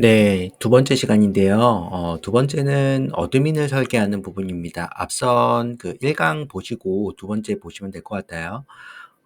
네. 두 번째 시간인데요. 어 두 번째는 어드민을 설계하는 부분입니다. 앞선 그 1강 보시고 두 번째 보시면 될 것 같아요.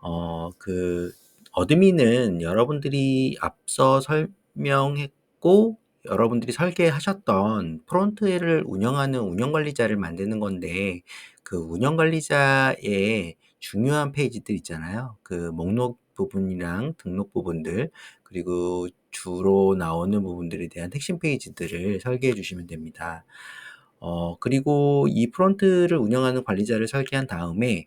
어 그 어드민은 여러분들이 앞서 설명했고 여러분들이 설계하셨던 프론트를 운영하는 운영 관리자를 만드는 건데 그 운영 관리자의 중요한 페이지들 있잖아요. 그 목록 부분이랑 등록 부분들 그리고 주로 나오는 부분들에 대한 핵심 페이지들을 설계해 주시면 됩니다. 어 그리고 이 프론트를 운영하는 관리자를 설계한 다음에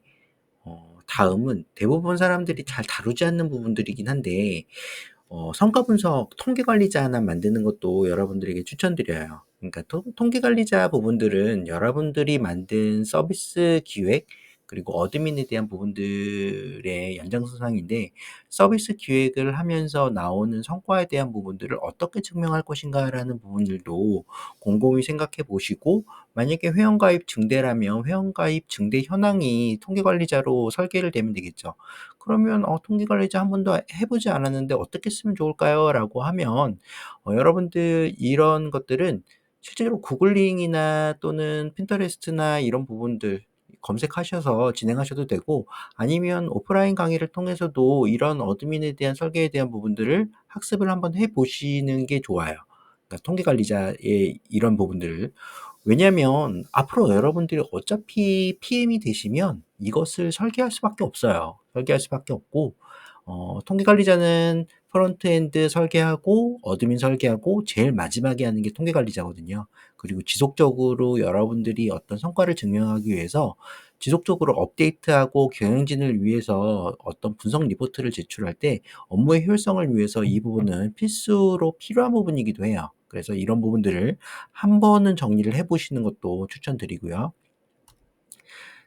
어 다음은 대부분 사람들이 잘 다루지 않는 부분들이긴 한데 어 성과 분석 통계 관리자 하나 만드는 것도 여러분들에게 추천드려요. 그러니까 통 통계 관리자 부분들은 여러분들이 만든 서비스 기획 그리고 어드민에 대한 부분들의 연장선상인데 서비스 기획을 하면서 나오는 성과에 대한 부분들을 어떻게 증명할 것인가라는 부분들도 곰곰이 생각해 보시고 만약에 회원가입 증대라면 회원가입 증대 현황이 통계관리자로 설계를 되면 되겠죠. 그러면 어, 통계관리자 한 번도 해보지 않았는데 어떻게 쓰면 좋을까요? 라고 하면 어, 여러분들 이런 것들은 실제로 구글링이나 또는 핀터레스트나 이런 부분들 검색하셔서 진행하셔도 되고 아니면 오프라인 강의를 통해서도 이런 어드민에 대한 설계에 대한 부분들을 학습을 한번 해 보시는 게 좋아요. 그러니까 통계 관리자의 이런 부분들을. 왜냐면 앞으로 여러분들이 어차피 PM이 되시면 이것을 설계할 수밖에 없어요. 설계할 수밖에 없고 어 통계 관리자는 프론트엔드 설계하고 어드민 설계하고 제일 마지막에 하는 게 통계 관리자거든요. 그리고 지속적으로 여러분들이 어떤 성과를 증명하기 위해서 지속적으로 업데이트하고 경영진을 위해서 어떤 분석 리포트를 제출할 때 업무의 효율성을 위해서 이 부분은 필수로 필요한 부분이기도 해요. 그래서 이런 부분들을 한 번은 정리를 해 보시는 것도 추천드리고요.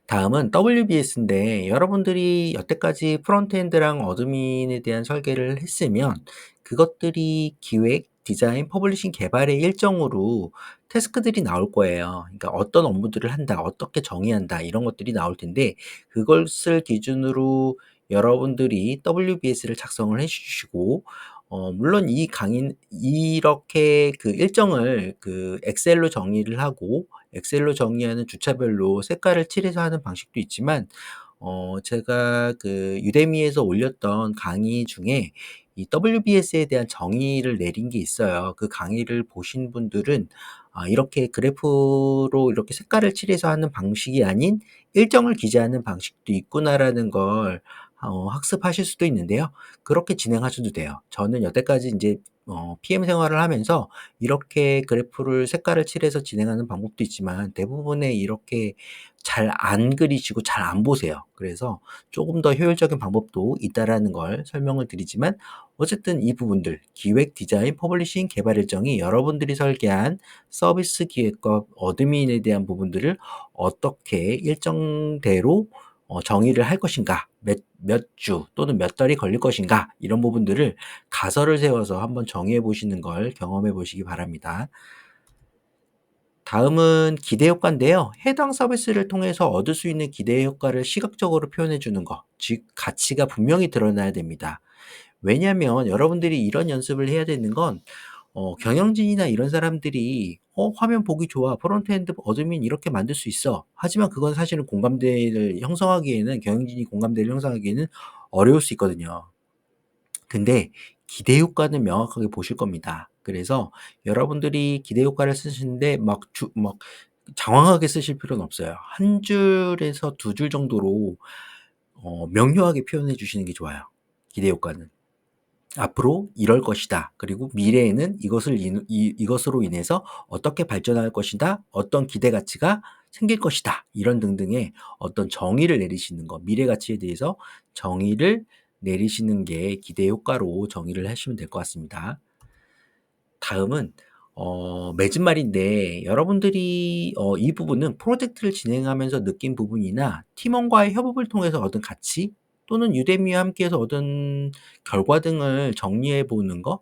다음은 WBS인데 여러분들이 여태까지 프론트엔드랑 어드민에 대한 설계를 했으면 그것들이 기획, 디자인, 퍼블리싱, 개발의 일정으로 태스크들이 나올 거예요. 그러니까 어떤 업무들을 한다, 어떻게 정의한다 이런 것들이 나올 텐데 그것을 기준으로 여러분들이 WBS를 작성을 해 주시고 어 물론 이 강의 이렇게 그 일정을 그 엑셀로 정의를 하고 엑셀로 정의하는 주차별로 색깔을 칠해서 하는 방식도 있지만 어 제가 그 유대미에서 올렸던 강의 중에 이 WBS에 대한 정의를 내린 게 있어요. 그 강의를 보신 분들은 아 이렇게 그래프로 이렇게 색깔을 칠해서 하는 방식이 아닌 일정을 기재하는 방식도 있구나라는 걸 어 학습하실 수도 있는데요. 그렇게 진행하셔도 돼요. 저는 여태까지 인제 어 PM 생활을 하면서 이렇게 그래프를 색깔을 칠해서 진행하는 방법도 있지만 대부분의 이렇게 잘 안 그리시고 잘 안 보세요. 그래서 조금 더 효율적인 방법도 있다라는 걸 설명을 드리지만 어쨌든 이 부분들 기획, 디자인, 퍼블리싱, 개발 일정이 여러분들이 설계한 서비스 기획과 어드민에 대한 부분들을 어떻게 일정대로 어 정의를 할 것인가, 몇 몇 주 또는 몇 달이 걸릴 것인가 이런 부분들을 가설을 세워서 한번 정의해 보시는 걸 경험해 보시기 바랍니다. 다음은 기대 효과인데요. 해당 서비스를 통해서 얻을 수 있는 기대 효과를 시각적으로 표현해 주는 것, 즉 가치가 분명히 드러나야 됩니다. 왜냐하면 여러분들이 이런 연습을 해야 되는 건 어 경영진이나 이런 사람들이 "어 화면 보기 좋아. 프론트엔드 어드민 이렇게 만들 수 있어." 하지만 그건 사실은 공감대를 형성하기에는 경영진이 공감대를 형성하기에는 어려울 수 있거든요. 근데 기대 효과는 명확하게 보실 겁니다. 그래서 여러분들이 기대 효과를 쓰시는데 막 주 막 장황하게 쓰실 필요는 없어요. 한 줄에서 두 줄 정도로 어 명료하게 표현해 주시는 게 좋아요, 기대 효과는. 앞으로 이럴 것이다. 그리고 미래에는 이것을 인이 이것으로 인해서 어떻게 발전할 것이다. 어떤 기대 가치가 생길 것이다. 이런 등등의 어떤 정의를 내리시는 것, 미래 가치에 대해서 정의를 내리시는 게 기대 효과로 정의를 하시면 될 것 같습니다. 다음은 어 맺은 말인데 여러분들이 어 이 부분은 프로젝트를 진행하면서 느낀 부분이나 팀원과의 협업을 통해서 얻은 가치 또는 유대미와 함께해서 얻은 결과 등을 정리해 보는 거?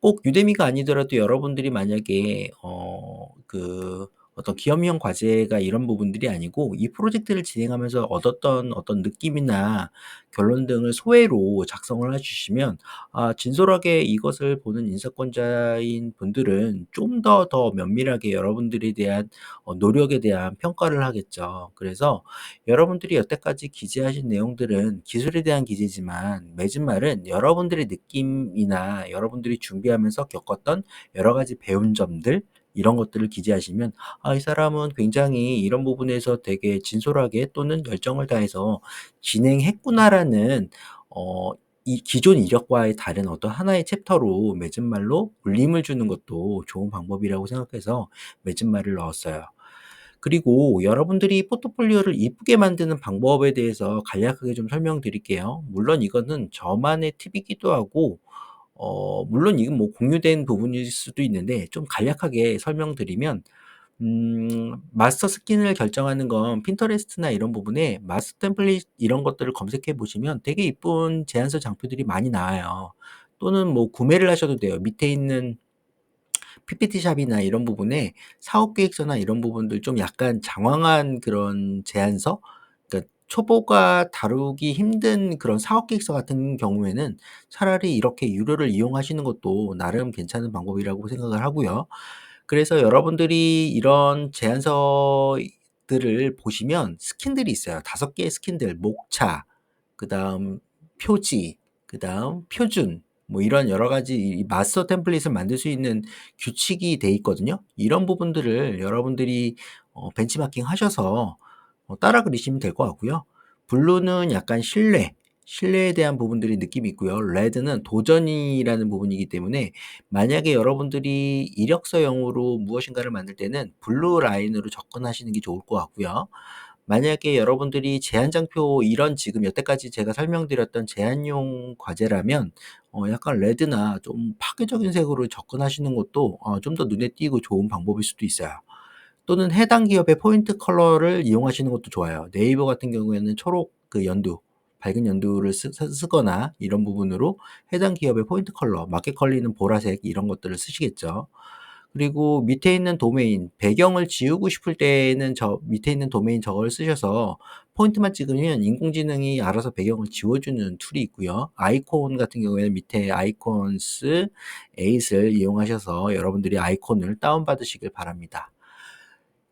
꼭 유대미가 아니더라도 여러분들이 만약에 어 그 어떤 기업용 과제가 이런 부분들이 아니고 이 프로젝트를 진행하면서 얻었던 어떤 느낌이나 결론 등을 소회로 작성을 해 주시면 아 진솔하게 이것을 보는 인사권자인 분들은 좀 더 더 면밀하게 여러분들에 대한 어 노력에 대한 평가를 하겠죠. 그래서 여러분들이 여태까지 기재하신 내용들은 기술에 대한 기재지만 맺은 말은 여러분들의 느낌이나 여러분들이 준비하면서 겪었던 여러 가지 배운 점들 이런 것들을 기재하시면 '아 이 사람은 굉장히 이런 부분에서 되게 진솔하게 또는 열정을 다해서 진행했구나.'라는 어 이 기존 이력과의 다른 어떤 하나의 챕터로 맺은 말로 울림을 주는 것도 좋은 방법이라고 생각해서 맺은 말을 넣었어요. 그리고 여러분들이 포트폴리오를 이쁘게 만드는 방법에 대해서 간략하게 좀 설명드릴게요. 물론 이거는 저만의 팁이기도 하고 어 물론 이건 뭐 공유된 부분일 수도 있는데 좀 간략하게 설명드리면 음 마스터 스킨을 결정하는 건 핀터레스트나 이런 부분에 마스터 템플릿 이런 것들을 검색해 보시면 되게 이쁜 제안서 장표들이 많이 나와요. 또는 뭐 구매를 하셔도 돼요. 밑에 있는 PPT샵이나 이런 부분에 사업 계획서나 이런 부분들 좀 약간 장황한 그런 제안서 초보가 다루기 힘든 그런 사업 계획서 같은 경우에는 차라리 이렇게 유료를 이용하시는 것도 나름 괜찮은 방법이라고 생각을 하고요. 그래서 여러분들이 이런 제안서들을 보시면 스킨들이 있어요. 5 개의 스킨들 목차, 그다음 표지, 그다음 표준 뭐 이런 여러 가지 이 마스터 템플릿을 만들 수 있는 규칙이 돼 있거든요. 이런 부분들을 여러분들이 어 벤치마킹 하셔서 어 따라 그리시면 될 것 같고요. 블루는 약간 신뢰, 신뢰에 대한 부분들이 느낌이 있고요. 레드는 도전이라는 부분이기 때문에 만약에 여러분들이 이력서용으로 무엇인가를 만들 때는 블루 라인으로 접근하시는 게 좋을 것 같고요. 만약에 여러분들이 제안장표 이런 지금 여태까지 제가 설명드렸던 제안용 과제라면 어 약간 레드나 좀 파괴적인 색으로 접근하시는 것도 어 좀 더 눈에 띄고 좋은 방법일 수도 있어요. 또는 해당 기업의 포인트 컬러를 이용하시는 것도 좋아요. 네이버 같은 경우에는 초록 그 연두, 밝은 연두를 쓰쓰 쓰거나 이런 부분으로 해당 기업의 포인트 컬러, 마켓 컬러는 보라색 이런 것들을 쓰시겠죠. 그리고 밑에 있는 도메인, 배경을 지우고 싶을 때에는 저 밑에 있는 도메인 저걸 쓰셔서 포인트만 찍으면 인공지능이 알아서 배경을 지워주는 툴이 있고요. 아이콘 같은 경우에는 밑에 아이콘스 8을 이용하셔서 여러분들이 아이콘을 다운받으시길 바랍니다.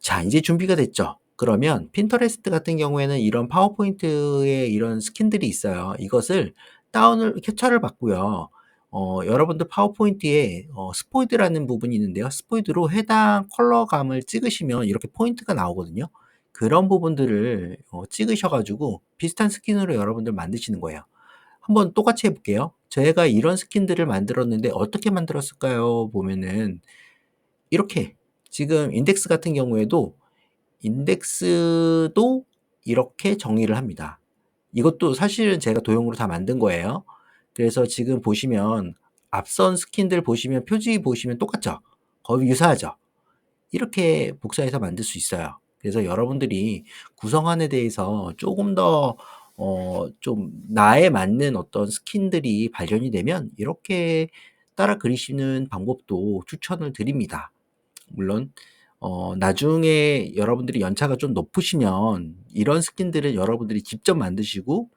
자, 이제 준비가 됐죠. 그러면 핀터레스트 같은 경우에는 이런 파워포인트에 이런 스킨들이 있어요. 이것을 다운을 캡처를 받고요. 어 여러분들 파워포인트에 어 스포이드라는 부분이 있는데요. 스포이드로 해당 컬러감을 찍으시면 이렇게 포인트가 나오거든요. 그런 부분들을 어 찍으셔 가지고 비슷한 스킨으로 여러분들 만드시는 거예요. 한번 똑같이 해 볼게요. 제가 이런 스킨들을 만들었는데 어떻게 만들었을까요? 보면은 이렇게 지금 인덱스 같은 경우에도 인덱스도 이렇게 정의를 합니다. 이것도 사실은 제가 도형으로 다 만든 거예요. 그래서 지금 보시면 앞선 스킨들 보시면 표지 보시면 똑같죠? 거의 유사하죠? 이렇게 복사해서 만들 수 있어요. 그래서 여러분들이 구성안에 대해서 조금 더 어 좀 나에 맞는 어떤 스킨들이 발견이 되면 이렇게 따라 그리시는 방법도 추천을 드립니다. 물론 어 나중에 여러분들이 연차가 좀 높으시면 이런 스킨들은 여러분들이 직접 만드시고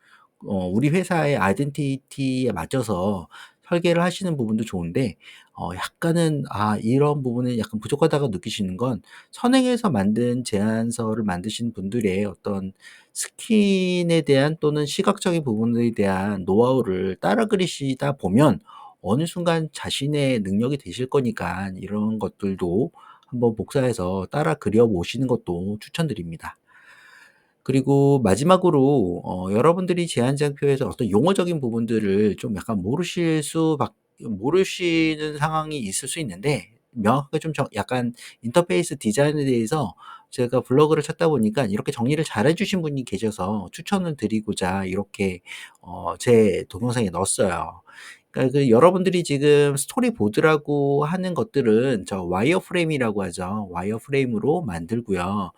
어 우리 회사의 아이덴티티에 맞춰서 설계를 하시는 부분도 좋은데 어 약간은 아 이런 부분은 약간 부족하다고 느끼시는 건 선행해서 만든 제안서를 만드신 분들의 어떤 스킨에 대한 또는 시각적인 부분에 대한 노하우를 따라 그리시다 보면 어느 순간 자신의 능력이 되실 거니까 이런 것들도 한번 복사해서 따라 그려 보시는 것도 추천드립니다. 그리고 마지막으로 어 여러분들이 제안장표에서 어떤 용어적인 부분들을 좀 약간 모르실 수밖 모르시는 상황이 있을 수 있는데 명확하게 좀 정 약간 인터페이스 디자인에 대해서 제가 블로그를 찾다 보니까 이렇게 정리를 잘 해 주신 분이 계셔서 추천을 드리고자 이렇게 어 제 동영상에 넣었어요. 그러니까 그 여러분들이 지금 스토리보드라고 하는 것들은 저 와이어프레임이라고 하죠. 와이어프레임으로 만들고요.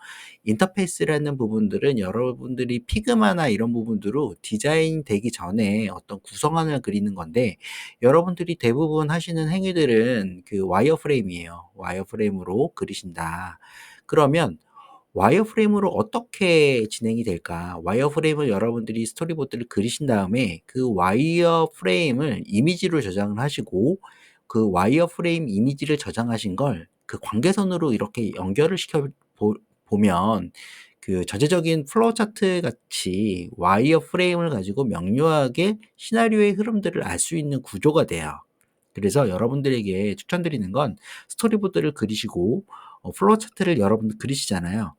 인터페이스라는 부분들은 여러분들이 피그마나 이런 부분들로 디자인 되기 전에 어떤 구성안을 그리는 건데 여러분들이 대부분 하시는 행위들은 그 와이어프레임이에요. 와이어프레임으로 그리신다. 그러면 와이어프레임으로 어떻게 진행이 될까? 와이어프레임을 여러분들이 스토리보드를 그리신 다음에 그 와이어프레임을 이미지로 저장을 하시고 그 와이어프레임 이미지를 저장하신 걸 그 관계선으로 이렇게 연결을 시켜 보, 보면 그 전체적인 플로우 차트 같이 와이어 프레임을 가지고 명료하게 시나리오의 흐름들을 알 수 있는 구조가 돼요. 그래서 여러분들에게 추천드리는 건 스토리보드를 그리시고 어, 플로우 차트를 여러분들 그리시잖아요.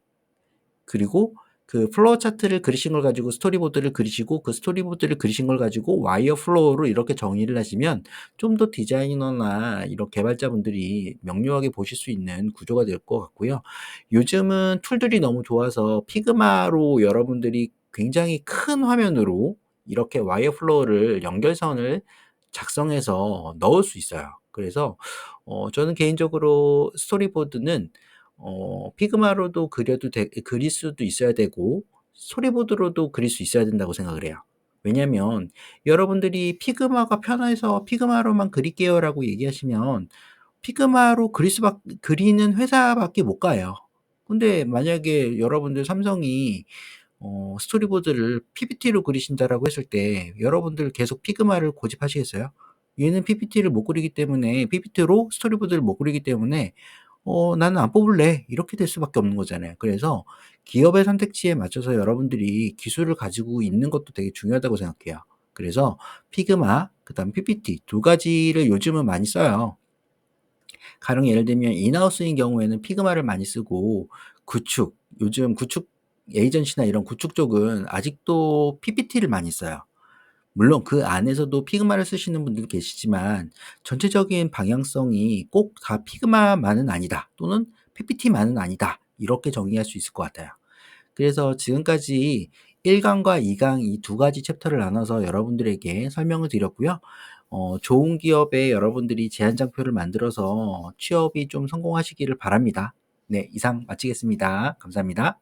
그리고 그 플로어 차트를 그리신 걸 가지고 스토리보드를 그리시고 그 스토리보드를 그리신 걸 가지고 와이어 플로어로 이렇게 정의를 하시면 좀 더 디자이너나 이런 개발자분들이 명료하게 보실 수 있는 구조가 될 것 같고요. 요즘은 툴들이 너무 좋아서 피그마로 여러분들이 굉장히 큰 화면으로 이렇게 와이어 플로어를 연결선을 작성해서 넣을 수 있어요. 그래서 어 저는 개인적으로 스토리보드는 어 피그마로도 그려도 되 그릴 수도 있어야 되고 스토리보드로도 그릴 수 있어야 된다고 생각을 해요. 왜냐면 여러분들이 "피그마가 편해서 피그마로만 그릴게요."라고 얘기하시면 피그마로 그릴 수밖 그리는 회사밖에 못 가요. 근데 만약에 여러분들 삼성이 어 스토리보드를 PPT로 그리신다라고 했을 때 여러분들 계속 피그마를 고집하시겠어요? 얘는 PPT를 못 그리기 때문에 PPT로 스토리보드를 못 그리기 때문에 어 '나는 안 뽑을래.' 이렇게 될 수밖에 없는 거잖아요. 그래서 기업의 선택지에 맞춰서 여러분들이 기술을 가지고 있는 것도 되게 중요하다고 생각해요. 그래서 피그마 그다음 PPT 두 가지를 요즘은 많이 써요. 가령 예를 들면 인하우스인 경우에는 피그마를 많이 쓰고 구축 요즘 구축 에이전시나 이런 구축 쪽은 아직도 PPT를 많이 써요. 물론 그 안에서도 피그마를 쓰시는 분들도 계시지만 전체적인 방향성이 꼭 다 피그마만은 아니다 또는 PPT만은 아니다 이렇게 정의할 수 있을 것 같아요. 그래서 지금까지 1강과 2강 이 두 가지 챕터를 나눠서 여러분들에게 설명을 드렸고요. 어, 좋은 기업에 여러분들이 제안장표를 만들어서 취업이 좀 성공하시기를 바랍니다. 네, 이상 마치겠습니다. 감사합니다.